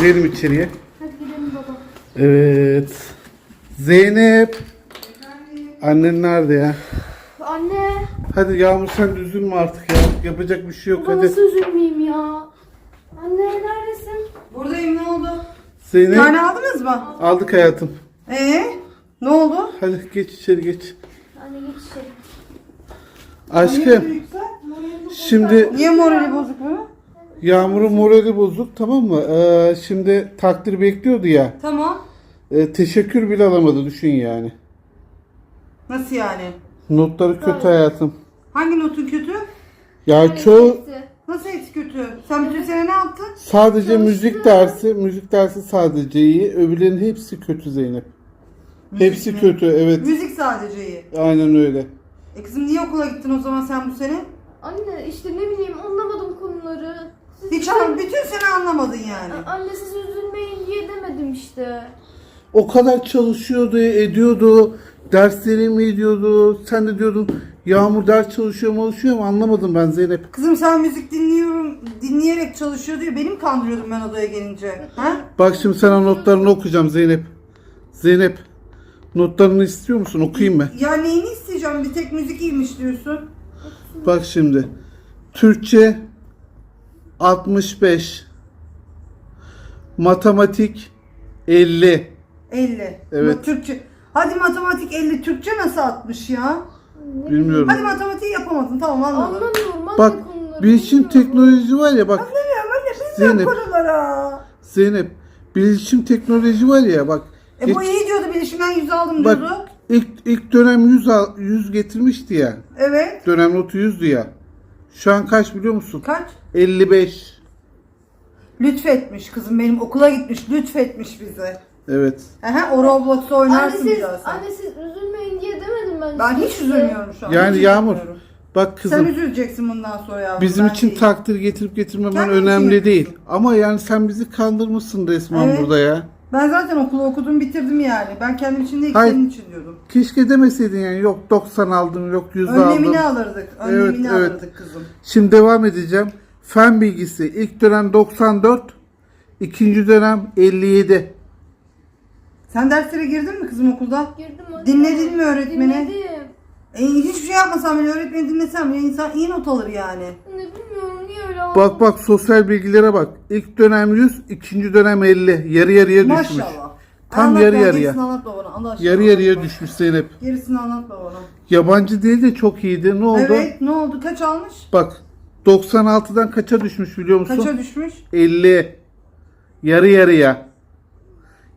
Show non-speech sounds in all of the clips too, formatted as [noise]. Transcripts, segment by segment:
Girelim içeriye. Hadi gidelim baba. Evet. Zeynep. Annen nerede ya? Anne. Hadi Yağmur sen de üzülme artık ya. Yapacak bir şey yok Baba hadi. nasıl üzülmeyeyim ya? Anne neredesin? Buradayım ne oldu? Zeynep Yani aldınız mı? aldık hayatım. Ee? Ne oldu? Hadi geç içeri geç. Anne geç içeri. Aşkım şimdi Niye morali bozuk bu? Yağmur'un morali bozuk tamam mı? Ee, şimdi takdir bekliyordu ya. Tamam. Ee, teşekkür bile alamadı düşün yani. Nasıl yani? Notları kötü hayatım. Hangi notun kötü? Ya çoğu Hepsi. Nasıl hepsi kötü? Sen bütün sene ne yaptın? sadece müzik dersi, müzik dersi sadece iyi. Öbürlerin hepsi kötü Zeynep. Hepsi mi? kötü evet. Müzik sadece iyi. Aynen öyle. E kızım niye okula gittin o zaman sen bu sene? Anne işte ne bileyim anlamadım konuları. Siz- Hiç anlam bütün sene anlamadın yani. Anne siz üzülmeyin diye demedim işte. O kadar çalışıyordu, ediyordu. Derslerimi ediyordu. Sen de diyordun Yağmur ders çalışıyor mu çalışıyor mu anlamadım ben Zeynep. Kızım sen müzik dinliyorum, dinleyerek çalışıyor diye beni mi kandırıyordun ben odaya gelince? Ha? Bak şimdi sana notlarını okuyacağım Zeynep. Zeynep notlarını istiyor musun? Okuyayım mı? Ya neyini isteyeceğim? Bir tek müzik iyiymiş diyorsun. Bak şimdi. Türkçe 65. Matematik 50. 50. Evet. Bu Türkçe. Hadi matematik 50, Türkçe nasıl 60 ya? Bilmiyorum. Hadi matematiği yapamadın tamam anladım. Anlamıyorum anne Bak konuları. bilişim bilmiyorum. teknoloji var ya bak Bilmiyorum anne bilmiyorum Zeynep. konulara. Zeynep bilişim teknoloji var ya bak. E bu geç- iyi diyordu bilişimden 100 aldım bak diyordu. İlk ilk dönem 100 al, 100 getirmişti ya. Evet. Dönem notu 100'dü ya. Şu an kaç biliyor musun? Kaç? 55. Lütfetmiş kızım benim okula gitmiş lütfetmiş bize. Evet. Aha, o Roblox'u Anne oynarsın siz, biraz sen. anne siz üzülmeyin diye demedim ben. Ben size hiç işte. üzülmüyorum şu an. Yani hiç Yağmur, üzülmüyorum. Bak Sen kızım üzüleceksin bundan sonra yavrum. bizim ben için değil. takdir getirip getirmemen Kendin için önemli değil. Ama yani sen bizi kandırmışsın resmen Evet. burada ya. Ben zaten okulu okudum bitirdim yani. Ben kendim için değil Hayır. senin için diyordum. Keşke demeseydin yani yok 90 aldım yok 100 Önlemini aldım. alırdık. Önlemini Evet, evet. alırdık kızım. Şimdi devam edeceğim. Fen bilgisi ilk dönem 94, ikinci dönem 57. Sen derslere girdin mi kızım okulda? Girdim anne. Dinledin mi öğretmeni? Dinledim. E, hiçbir şey yapmasam bile öğretmeni dinlesem bile insan iyi not alır yani. Anne oldu. Bak bak sosyal bilgilere bak. İlk dönem 100, ikinci dönem 50. Yarı yarıya düşmüş. Maşallah. Tam Anlat yarı yarıya. Gerisini anlatma bana. Allah aşkına Yarı yarıya anlatma. düşmüş Zeynep. Gerisini anlatma bana. Yabancı dili de çok iyiydi. Ne oldu? Evet ne oldu? Kaç almış? Bak 96'dan kaça düşmüş biliyor musun? Kaça düşmüş? 50. Yarı yarıya.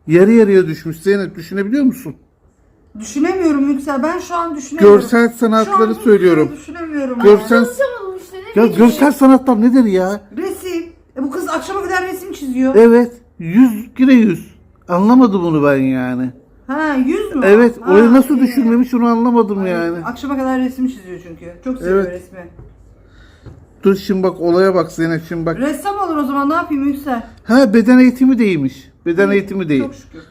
Yarı yarıya düşmüş Zeynep düşünebiliyor musun? Düşünemiyorum Yüksel. Ben şu an düşünemiyorum. Görsel sanatları Şu an bu söylüyorum. yüzden Düşünemiyorum. Görsel- ya. Ne Ya görsel sanatlar nedir ya? Resim. E bu kız akşama kadar resim çiziyor. Evet. 100 gire 100. Anlamadım bunu ben yani. Ha 100 mü? Evet. Ha, Orayı nasıl iyi. düşünmemiş onu anlamadım Ay, yani. Akşama kadar resim çiziyor çünkü. Çok seviyor Evet. resmi. Dur şimdi bak olaya bak Zeynep şimdi bak. Ressam olur o zaman ne yapayım Yüksel? Ha beden eğitimi de iyiymiş. Beden eğitimi de iyi. Çok şükür.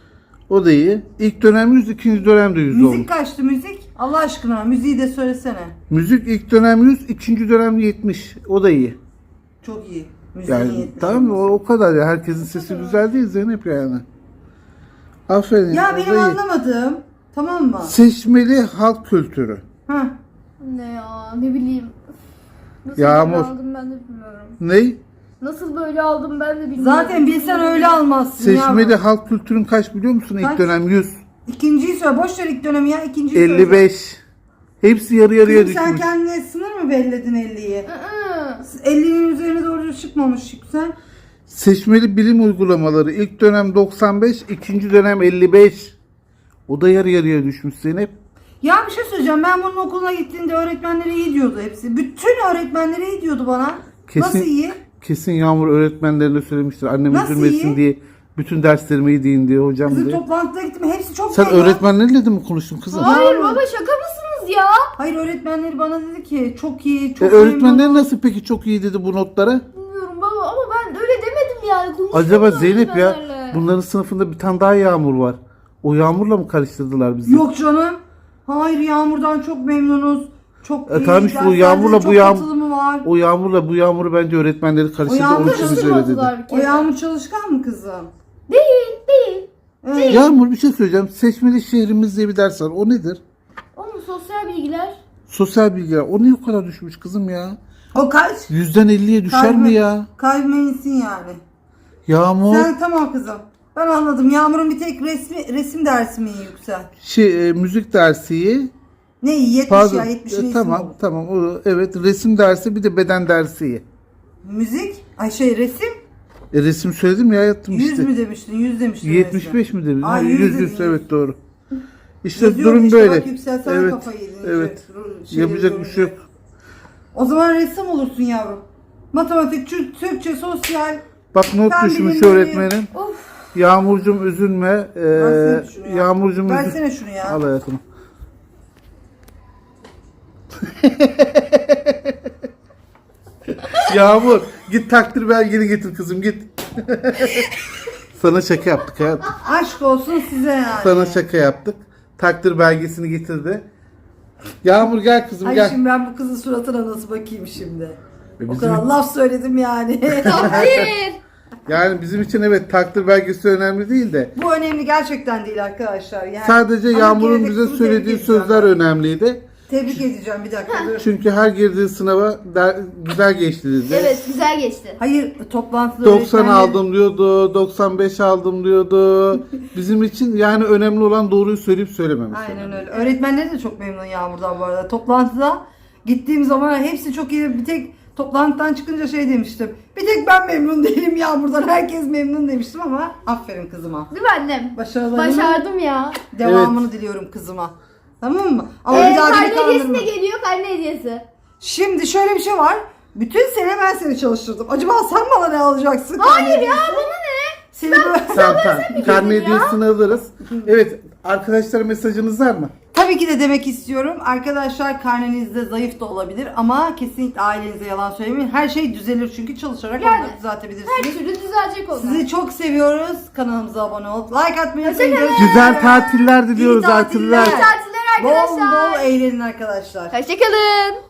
O da iyi. İlk dönem 100, ikinci dönem de 100 Müzik olmuş. kaçtı müzik? Allah aşkına müziği de söylesene. Müzik ilk dönem 100, ikinci dönem 70. O da iyi. Çok iyi. Müziğin Yani tamam mı? O, o kadar ya. Herkesin sesi güzel değil Zeynep yani. Aferin. Ya o benim da iyi. anlamadığım tamam mı? Seçmeli halk kültürü. Ha. Anne ya ne bileyim. Nasıl Yağmur. böyle aldım ben de bilmiyorum. Ney? Nasıl böyle aldım ben de bilmiyorum. Zaten bilsen öyle almazsın Seçmeli yavrum. halk kültürün kaç biliyor musun? İlk Kaç? dönem 100. İkinciyi söyle. Boş ver ilk dönemi ya. ikinciyi söyle. 55. Hepsi yarı yarıya Kızım sen düşmüş. kendine sınır mı belirledin 50'yi? Iı. 50'nin üzerine doğru çıkmamış Yüksel. Seçmeli bilim uygulamaları ilk dönem 95, ikinci dönem 55. O da yarı yarıya düşmüş Zeynep. Ya bir şey söyleyeceğim. Ben bunun okuluna gittiğinde öğretmenleri iyi diyordu hepsi. Bütün öğretmenleri iyi diyordu bana. Kesin- Nasıl iyi? Kesin Yağmur öğretmenlerine söylemiştir. Annem Nasıl üzülmesin iyi? diye. Bütün derslerime iyi deyin diye hocam Kızım diye. toplantıda gittim. Hepsi çok Sen öğretmenlerle de mi konuştun kızım? Hayır baba şaka mısınız ya? Hayır öğretmenleri bana dedi ki çok iyi, E, çok öğretmenler memnunum. nasıl peki çok iyi dedi bu notlara? Bilmiyorum baba ama ben öyle demedim yani. Konuştum Acaba Zeynep ya öğretmenlerle. bunların sınıfında bir tane daha Yağmur var. O Yağmur'la mı karıştırdılar bizi? Yok canım. Hayır Yağmur'dan çok memnunuz. Çok E, iyi. tamam işte bu derslerde Yağmur'la bu çok Yağmur- katılımı var. O yağmurla bu yağmuru bence öğretmenleri karıştırdı. yağmur Onun için bize öyle dedi. Karıştırmadılar bir O kere. Yağmur çalışkan mı kızım? Değil değil. Evet. Yağmur bir şey söyleyeceğim. Seçmeli şehrimiz diye bir ders var. O nedir? Onun sosyal bilgiler. Sosyal bilgiler. O niye o kadar düşmüş kızım ya? O kaç? Yüzden 50'ye düşer Kalbim- mi ya? Kalbime insin yani. Yağmur Sen tamam kızım. Ben anladım. Yağmur'un bir tek resmi, resim dersi mi yüksel? şey e, müzik dersi iyi. Ne iyi? 70 Pardon. ya 70'in E, tamam oldu. tamam. O, evet resim dersi bir de beden dersi iyi. Müzik? Ay şey resim? E, resim söyledim ya yattım 100 işte. mü demiştin? 100 demiştin. 75 mi dedim? Ha, Ay, 100 100 100 dedin. evet doğru. İşte Yazıyorum durum işte böyle. Bak evet. kafayı yedin. Evet. Şey- Yapacak bir şey yok. O zaman ressam olursun yavrum. Matematik, Türk- Türkçe, sosyal. Bak not Ben düşmüş bilimleri- öğretmenim. Of. Yağmurcum üzülme. Ee, Versene şunu ya. Yağmurcum üzül- Versene şunu ya. Al hayatım. [laughs] Yağmur git takdir belgeni getir kızım git. [laughs] Sana şaka yaptık hayatım. Aşk olsun size yani. Sana şaka yaptık. Takdir belgesini getirdi. Yağmur gel kızım Ay gel. şimdi ben bu kızın suratına nasıl bakayım şimdi? E O bizim- kadar laf söyledim yani. [laughs] Takdir. Yani bizim için evet takdir belgesi önemli değil de bu önemli gerçekten değil arkadaşlar. Yani, sadece ama Yağmur'un bize söylediği edeceğim sözler önemliydi. Tebrik edeceğim bir dakika dur. Çünkü her girdiği sınava der- güzel geçti dedi. Evet güzel geçti. Hayır toplantıda 90 öğretmenlerin- aldım diyordu, 95 aldım diyordu. [laughs] Bizim için yani önemli olan doğruyu söyleyip söylememiz. Aynen öyle. Öğretmenleri de çok memnun Yağmur'dan bu arada. Toplantıda gittiğim zaman hepsi çok iyi. Bir tek toplantıdan çıkınca şey demiştim. Bir tek ben memnun değilim Yağmur'dan. Herkes memnun demiştim ama aferin kızıma. Değil mi annem? Başarılarının Başardım ya. devamını diliyorum kızıma. Tamam mı? Ama Ee, beni karne hediyesi kandırma. de geliyor karne hediyesi. Şimdi şöyle bir şey var. Bütün sene ben seni çalıştırdım. Acaba sen bana ne alacaksın? Hayır ya bana ne? Seni böyle... Tamam tamam. Karne ya. hediyesini alırız. Evet arkadaşlar mesajınız var mı? Tabii ki de demek istiyorum. Arkadaşlar karnenizde zayıf da olabilir ama kesinlikle ailenize yalan söylemeyin. Her şey düzelir çünkü çalışarak Yani, onu da düzeltebilirsiniz. Her türlü düzelecek onlar. Sizi çok seviyoruz. Kanalımıza abone olup like atmayı unutmayın. Hoşçakalın. Görüşürüz. Güzel tatiller diliyoruz İyi tatiller. İyi tatiller Bol arkadaşlar. bol eğlenin arkadaşlar. Hoşçakalın.